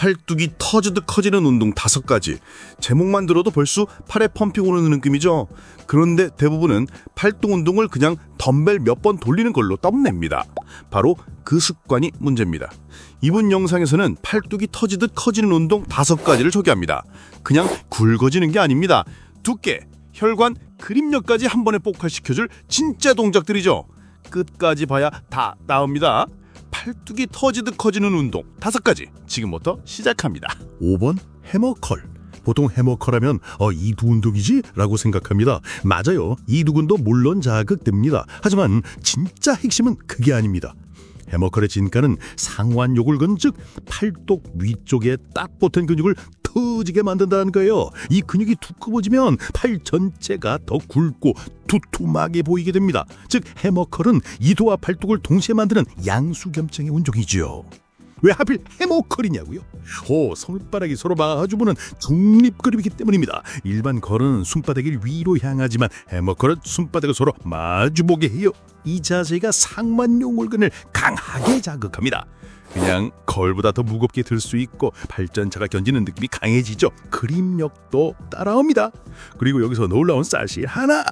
팔뚝이 터지듯 커지는 운동 다섯 가지. 제목만 들어도 벌써 팔에 펌핑 오는 느낌이죠. 그런데 대부분은 팔뚝 운동을 그냥 덤벨 몇 번 돌리는 걸로 떠냅니다. 바로 그 습관이 문제입니다. 이번 영상에서는 팔뚝이 터지듯 커지는 운동 다섯 가지를 소개합니다. 그냥 굵어지는 게 아닙니다. 두께, 혈관, 그립력까지 한 번에 폭발시켜줄 진짜 동작들이죠. 끝까지 봐야 다 나옵니다. 팔뚝이 터지듯 커지는 운동 다섯 가지 지금부터 시작합니다. 5번 해머컬. 보통 해머컬하면 어, 이두 운동이지? 라고 생각합니다. 맞아요. 이두근도 물론 자극됩니다. 하지만 진짜 핵심은 그게 아닙니다. 해머컬의 진가는 상완 요골근 즉 팔뚝 위쪽에 딱 붙은 근육을 터지게 만든다는 거예요. 이 근육이 두꺼워지면 팔 전체가 더 굵고 두툼하게 보이게 됩니다. 즉 해머컬은 이도와 팔뚝을 동시에 만드는 양수겸청의 운동이죠. 왜 하필 해머컬이냐고요? 호 손바닥이 서로 마주보는 중립그립이기 때문입니다. 일반 걸은 손바닥을 위로 향하지만 해머컬은 손바닥을 서로 마주보게 해요. 이 자세가 상만용골근을 강하게 자극합니다. 그냥 걸보다 더 무겁게 들 수 있고 발전차가 견디는 느낌이 강해지죠. 그립력도 따라옵니다. 그리고 여기서 놀라운 사실 하나.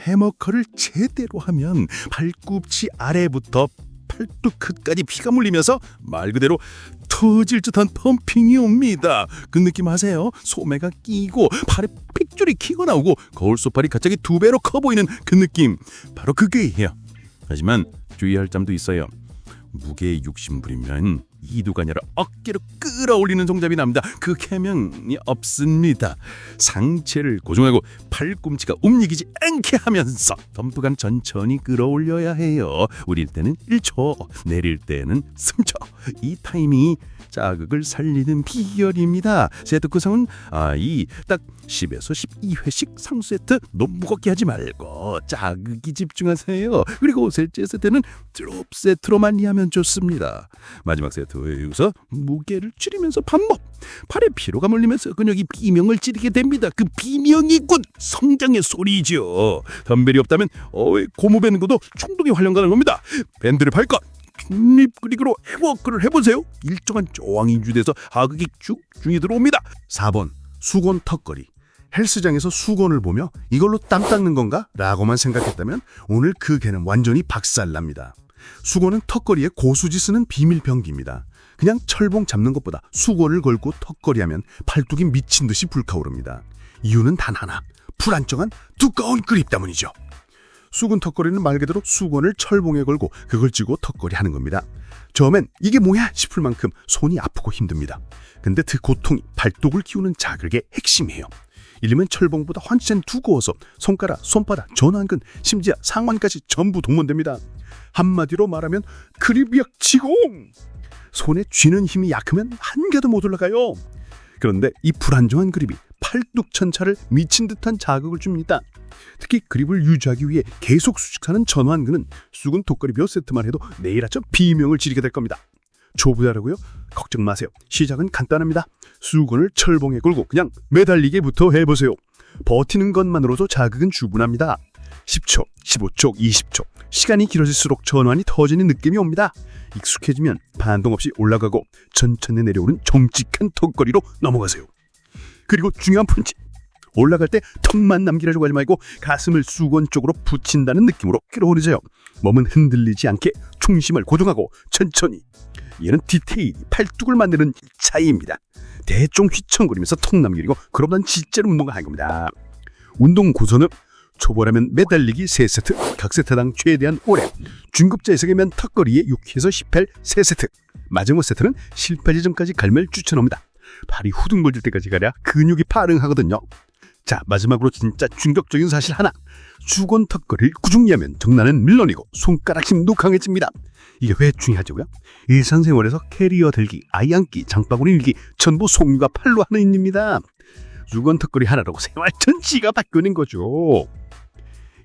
해머컬을 제대로 하면 발꿈치 아래부터 팔뚝 끝까지 피가 물리면서 말 그대로 터질 듯한 펌핑이 옵니다. 그 느낌 아세요? 소매가 끼고 팔에 핏줄이 키고 나오고 거울 소팔이 갑자기 두 배로 커 보이는 그 느낌. 바로 그게예요. 하지만 주의할 점도 있어요. 욕심 부리면 아니라 어깨로 끌어올리는 동작이 납니다. 그 개명이 없습니다. 상체를 고정하고 팔꿈치가 움직이지 않게 하면서 덤프간 천천히 끌어올려야 해요. 올릴 때는 1초, 내릴 때는 3초. 이 타이밍이 자극을 살리는 비결입니다. 세트 구성은 아이 딱 10에서 12회씩 3세트 너무 무겁게 하지 말고 자극이 집중하세요. 그리고 셋째 세트는 드롭 세트로만 이하면 좋습니다. 마지막 세트 에서 무게를 줄이면서 반복. 팔에 피로가 몰리면서 근육이 비명을 지르게 됩니다. 그 비명이 곧 성장의 소리죠. 덤벨이 없다면 어이 고무 밴드도 충분히 활용 가능합니다. 밴드를 발것 중립 그릭으로 해워크를 해보세요. 일정한 저항이 유지돼서 하극이 쭉쭉이 들어옵니다. 4번 수건 턱걸이 헬스장에서 수건을 보며 이걸로 땀 닦는 건가? 라고만 생각했다면 오늘 그 개는 완전히 박살납니다. 수건은 턱걸이에 고수지 쓰는 비밀 병기입니다. 그냥 철봉 잡는 것보다 수건을 걸고 턱걸이 하면 팔뚝이 미친 듯이 불타오릅니다. 이유는 단 하나, 불안정한 두꺼운 그립 때문이죠. 수건 턱걸이는 말 그대로 수건을 철봉에 걸고 그걸 쥐고 턱걸이 하는 겁니다. 처음엔 이게 뭐야 싶을 만큼 손이 아프고 힘듭니다. 근데 그 고통이 발독을 키우는 자극의 핵심이에요. 이르면 철봉보다 훨씬 두꺼워서 손가락, 손바닥, 전완근, 심지어 상완까지 전부 동원됩니다. 한마디로 말하면 그립약 지공! 손에 쥐는 힘이 약하면 한 개도 못 올라가요. 그런데 이 불안정한 그립이 팔뚝 천차를 미친 듯한 자극을 줍니다. 특히 그립을 유지하기 위해 계속 수직하는 전완근은 쑥은 독거리 몇 세트만 해도 내일 아침 비명을 지르게 될 겁니다. 초보자라고요? 걱정 마세요. 시작은 간단합니다. 수건을 철봉에 걸고 그냥 매달리게부터 해보세요. 버티는 것만으로도 자극은 충분합니다. 10초, 15초, 20초. 시간이 길어질수록 전완이 터지는 느낌이 옵니다. 익숙해지면 반동 없이 올라가고 천천히 내려오는 정직한 턱걸이로 넘어가세요. 그리고 중요한 포인트. 올라갈 때 턱만 남기려고 하지 말고 가슴을 수건 쪽으로 붙인다는 느낌으로 끌어올리세요. 몸은 흔들리지 않게 중심을 고정하고 천천히. 얘는 디테일이 팔뚝을 만드는 차이입니다. 대충 휘청거리면서 턱 남기고 그러보단 진짜로 운동을 하는 겁니다. 운동 고서는 초보라면 매달리기 3세트, 각 세트당 최대한 오래, 중급자에서면 턱걸이에 6에서 10회 3세트, 마지막 세트는 실패 지점까지 갈면 추천합니다. 발이 후둥거릴 때까지 가야 근육이 파응하거든요. 자 마지막으로 진짜 충격적인 사실 하나. 수건 턱걸이를 꾸준히 하면 정나는 물론이고 손가락 힘도 강해집니다. 이게 왜 중요하죠고요? 일상생활에서 캐리어 들기, 아이 안기, 장바구니 일기 전부 손과 팔로 하는 일입니다. 수건 턱걸이 하나라고 생활 전체가 바뀌는 거죠.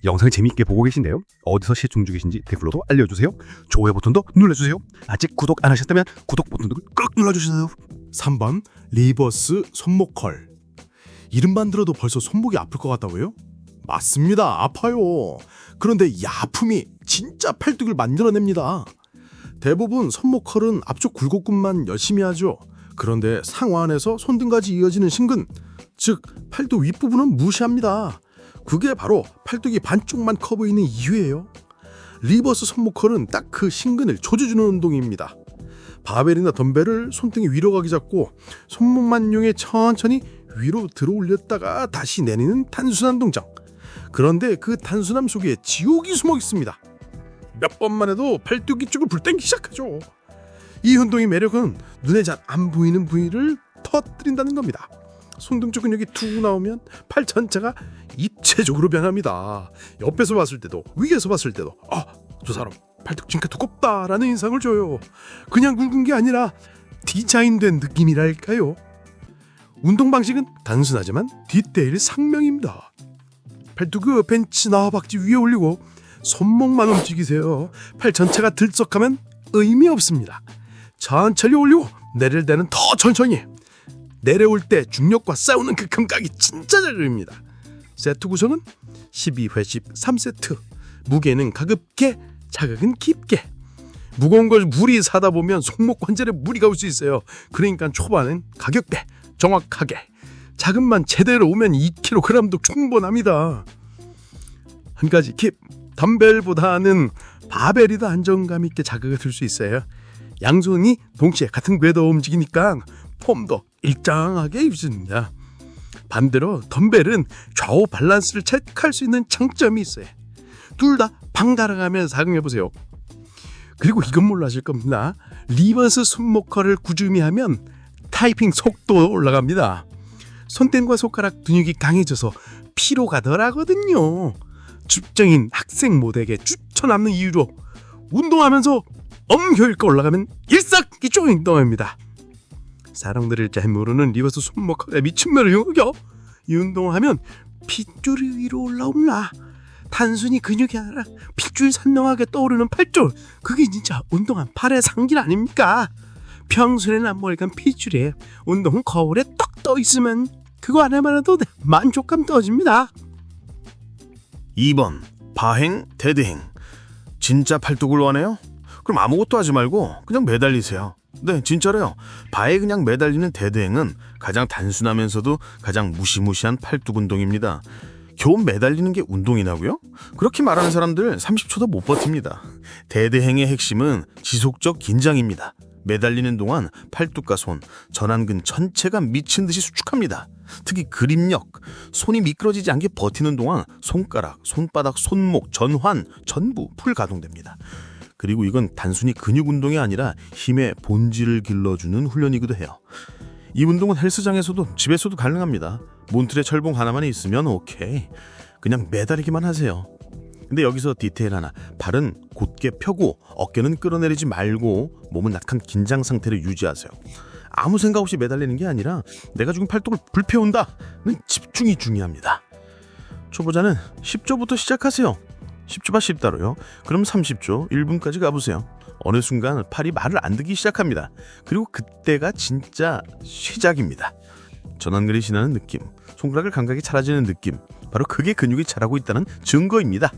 영상 재미있게 보고 계신데요. 어디서 시청 중이신지 댓글로도 알려주세요. 좋아요 버튼도 눌러주세요. 아직 구독 안 하셨다면 구독 버튼도 꼭 눌러주세요. 3번 리버스 손목컬. 이름만 들어도 벌써 손목이 아플 것 같다고요? 맞습니다. 아파요. 그런데 이 아픔이 진짜 팔뚝을 만들어냅니다. 대부분 손목컬은 앞쪽 굴곡근만 열심히 하죠. 그런데 상완에서 손등까지 이어지는 신근, 즉 팔뚝 윗부분은 무시합니다. 그게 바로 팔뚝이 반쪽만 커 보이는 이유예요. 리버스 손목컬은 딱 그 신근을 조져주는 운동입니다. 바벨이나 덤벨을 손등에 위로 가게 잡고 손목만 이용해 천천히 위로 들어 올렸다가 다시 내리는 단순한 동작. 그런데 그 단순함 속에 지옥이 숨어 있습니다. 몇 번만 해도 팔뚝이 쪽을 불땡기 시작하죠. 이 운동의 매력은 눈에 잘 안 보이는 부위를 터뜨린다는 겁니다. 손등 쪽 근육이 툭 나오면 팔 전체가 입체적으로 변합니다. 옆에서 봤을 때도 위에서 봤을 때도 아, 저 사람 팔뚝 진짜 두껍다라는 인상을 줘요. 그냥 굵은 게 아니라 디자인된 느낌이랄까요. 운동 방식은 단순하지만 디테일 상명입니다. 팔뚝을 벤치나 박지 위에 올리고 손목만 움직이세요. 팔 전체가 들썩하면 의미 없습니다. 천천히 올리고 내릴 때는 더 천천히. 내려올 때 중력과 싸우는 그 감각이 진짜 자극입니다. 세트 구성은 12회씩 3세트. 무게는 가볍게, 자극은 깊게. 무거운 걸 무리 사다 보면 손목 관절에 무리가 올 수 있어요. 그러니까 초반은 가격대, 정확하게. 자극만 제대로 오면 2kg도 충분합니다. 한 가지 팁. 덤벨보다는 바벨이 더 안정감 있게 자극을 줄수 있어요. 양손이 동시에 같은 궤도 움직이니까 폼도 일정하게 유지됩니다. 반대로 덤벨은 좌우 밸런스를 체크할 수 있는 장점이 있어요. 둘다 방달아가면서 사용해 보세요. 그리고 이건 몰라질 겁니다. 리버스 손목컬을 꾸준히 하면 타이핑 속도 올라갑니다. 손등과 손가락 근육이 강해져서 피로가 덜하거든요. 집정인 학생 모두에게 추천하는 이유로 운동하면서 엄효율가 올라가면 일석이조 운동입니다. 사람들을 잘 모르는 리버스 손목컬에 미친 매를 요겨 이 운동하면 핏줄이 위로 올라옵니다. 단순히 근육이 아니라 핏줄 선명하게 떠오르는 팔줄 그게 진짜 운동한 팔의 상길 아닙니까? 평소에는 안 보이던 핏줄에 운동 거울에 떡 떠 있으면 그거 하나만 해도 만족감 떠집니다. 2번 바행 대대행 진짜 팔뚝을 원해요? 그럼 아무것도 하지 말고 그냥 매달리세요. 네 진짜로요. 바에 그냥 매달리는 대대행은 가장 단순하면서도 가장 무시무시한 팔뚝 운동입니다. 겨우 매달리는 게 운동이라고요? 그렇게 말하는 사람들 30초도 못 버팁니다. 대대행의 핵심은 지속적 긴장입니다. 매달리는 동안 팔뚝과 손, 전완근 전체가 미친 듯이 수축합니다. 특히 그립력, 손이 미끄러지지 않게 버티는 동안 손가락, 손바닥, 손목, 전환 전부 풀 가동됩니다. 그리고 이건 단순히 근육 운동이 아니라 힘의 본질을 길러주는 훈련이기도 해요. 이 운동은 헬스장에서도 집에서도 가능합니다. 몬트레 철봉 하나만 있으면 오케이. 그냥 매달리기만 하세요. 근데 여기서 디테일 하나. 발은 곧게 펴고 어깨는 끌어내리지 말고 몸은 약간 긴장 상태를 유지하세요. 아무 생각 없이 매달리는 게 아니라 내가 지금 팔뚝을 불태운다는 집중이 중요합니다. 초보자는 10조부터 시작하세요. 10초가 쉽다로요. 그럼 30초, 1분까지 가보세요. 어느 순간 팔이 말을 안 듣기 시작합니다. 그리고 그때가 진짜 시작입니다. 전완근이 지나는 느낌, 손가락을 감각이 사라지는 느낌, 바로 그게 근육이 자라고 있다는 증거입니다.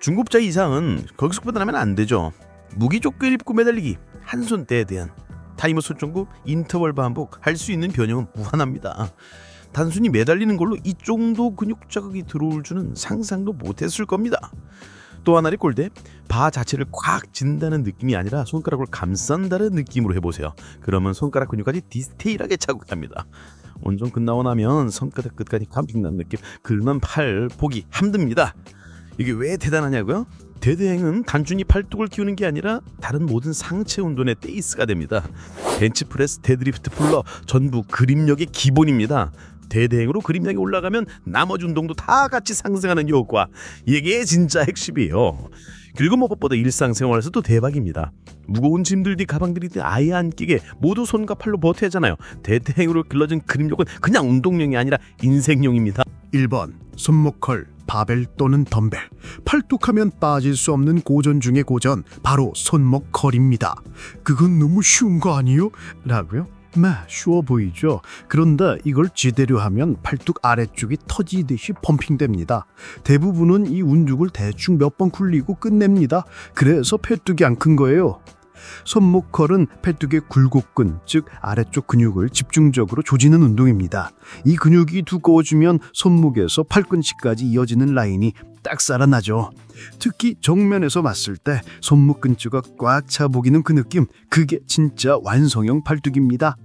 중급자 이상은 거기서 벗어나면 안 되죠. 무기 조끼를 입고 매달리기, 한 손 대에 대한 타이머 설정구, 인터벌 반복 할 수 있는 변형은 무한합니다. 단순히 매달리는 걸로 이 정도 근육 자극이 들어올 줄은 상상도 못했을 겁니다. 또 하나의 꼴대 바 자체를 꽉 진다는 느낌이 아니라 손가락을 감싼다는 느낌으로 해보세요. 그러면 손가락 근육까지 디테일하게 자극합니다. 온전 끝나고 나면 손가락 끝까지 감긴다는 느낌. 그러면 팔 보기 힘듭니다. 이게 왜 대단하냐고요? 대대행은 단순히 팔뚝을 키우는 게 아니라 다른 모든 상체 운동의 베이스가 됩니다. 벤치프레스, 데드리프트, 풀러 전부 그립력의 기본입니다. 대대행으로 그립력이 올라가면 나머지 운동도 다 같이 상승하는 효과. 이게 진짜 핵심이에요. 그리고 무엇보다 일상생활에서도 대박입니다. 무거운 짐들이 가방들이 아예 안 끼게 모두 손과 팔로 버텨야 하잖아요. 대대행으로 길러진 그립력은 그냥 운동용이 아니라 인생용입니다. 1번 손목컬 바벨 또는 덤벨 팔뚝하면 빠질 수 없는 고전 중의 고전 바로 손목컬입니다 그건 너무 쉬운 거 아니요? 라고요? 네, 쉬워 보이죠. 그런데 이걸 제대로 하면 팔뚝 아래쪽이 터지듯이 펌핑됩니다. 대부분은 이 운죽을 대충 몇 번 굴리고 끝냅니다. 그래서 팔뚝이 안 큰 거예요. 손목컬은 팔뚝의 굴곡근, 즉 아래쪽 근육을 집중적으로 조지는 운동입니다. 이 근육이 두꺼워지면 손목에서 팔꿈치까지 이어지는 라인이 딱 살아나죠. 특히 정면에서 봤을 때 손목 근처가 꽉 차 보이는 그 느낌, 그게 진짜 완성형 팔뚝입니다.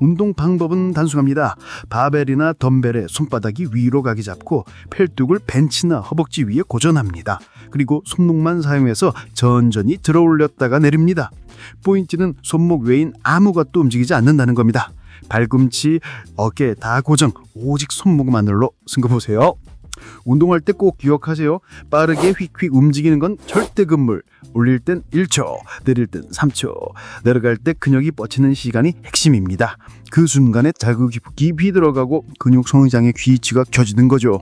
운동 방법은 단순합니다. 바벨이나 덤벨에 손바닥이 위로 가게 잡고 팔뚝을 벤치나 허벅지 위에 고정합니다. 그리고 손목만 사용해서 천천히 들어 올렸다가 내립니다. 포인트는 손목 외인 아무것도 움직이지 않는다는 겁니다. 발꿈치, 어깨 다 고정, 오직 손목만으로 쓴거 보세요. 운동할 때 꼭 기억하세요. 빠르게 휙휙 움직이는 건 절대 금물. 올릴 땐 1초, 내릴 땐 3초, 내려갈 때 근육이 뻗치는 시간이 핵심입니다. 그 순간에 자극이 깊이 들어가고 근육 성장의 귀치가 켜지는 거죠.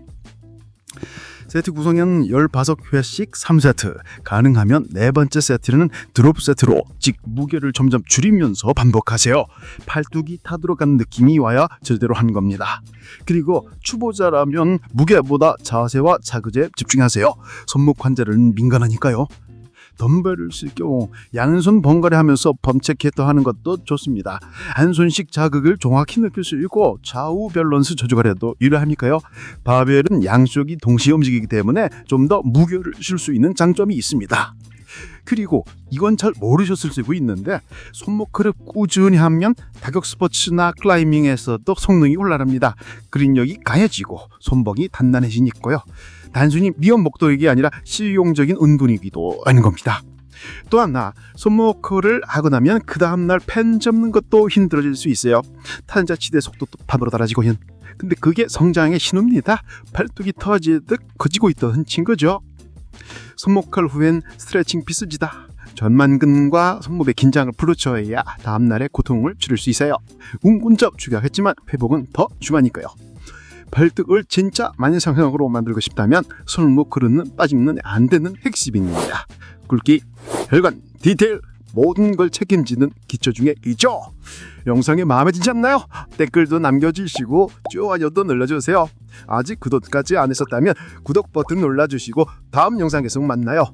세트 구성은 15회씩 3세트, 가능하면 네 번째 세트는 드롭 세트로 즉 무게를 점점 줄이면서 반복하세요. 팔뚝이 타들어간 느낌이 와야 제대로 한 겁니다. 그리고 초보자라면 무게보다 자세와 자극에 집중하세요. 손목 관절은 민감하니까요. 덤벨을 쓸 경우 양손 번갈이 하면서 범체케터 하는 것도 좋습니다. 한 손씩 자극을 정확히 느낄 수 있고 좌우 밸런스 조절을 해도 유리하니까요. 바벨은 양쪽이 동시에 움직이기 때문에 좀 더 무게를 실 수 있는 장점이 있습니다. 그리고 이건 잘 모르셨을 수도 있는데 손목을 꾸준히 하면 다격 스포츠나 클라이밍에서도 성능이 올라갑니다. 그린력이 강해지고 손목이 단단해지니까요. 단순히 미연 목도익이 아니라 실용적인 운동이기도 하는 겁니다. 또 하나 손목을 하고 나면 그 다음날 펜 접는 것도 힘들어질 수 있어요. 탄자치대 속도도 반으로 달아지고요. 근데 그게 성장의 신호입니다. 팔뚝이 터지듯 커지고 있던 친거죠. 손목컬 후엔 스트레칭 필수지다. 전만근과 손목의 긴장을 풀어줘야 다음날의 고통을 줄일 수 있어요. 운군접 중요하겠지만 회복은 더 중요하니까요. 발등을 진짜 만성형으로 만들고 싶다면 손목 흐르는 빠지면 안 되는 핵심입니다. 굵기, 혈관, 디테일 모든 걸 책임지는 기초 중에 있죠. 영상이 마음에 들지 않나요? 댓글도 남겨주시고 좋아요도 눌러주세요. 아직 구독까지 안 했었다면 구독 버튼 눌러주시고 다음 영상에서 만나요.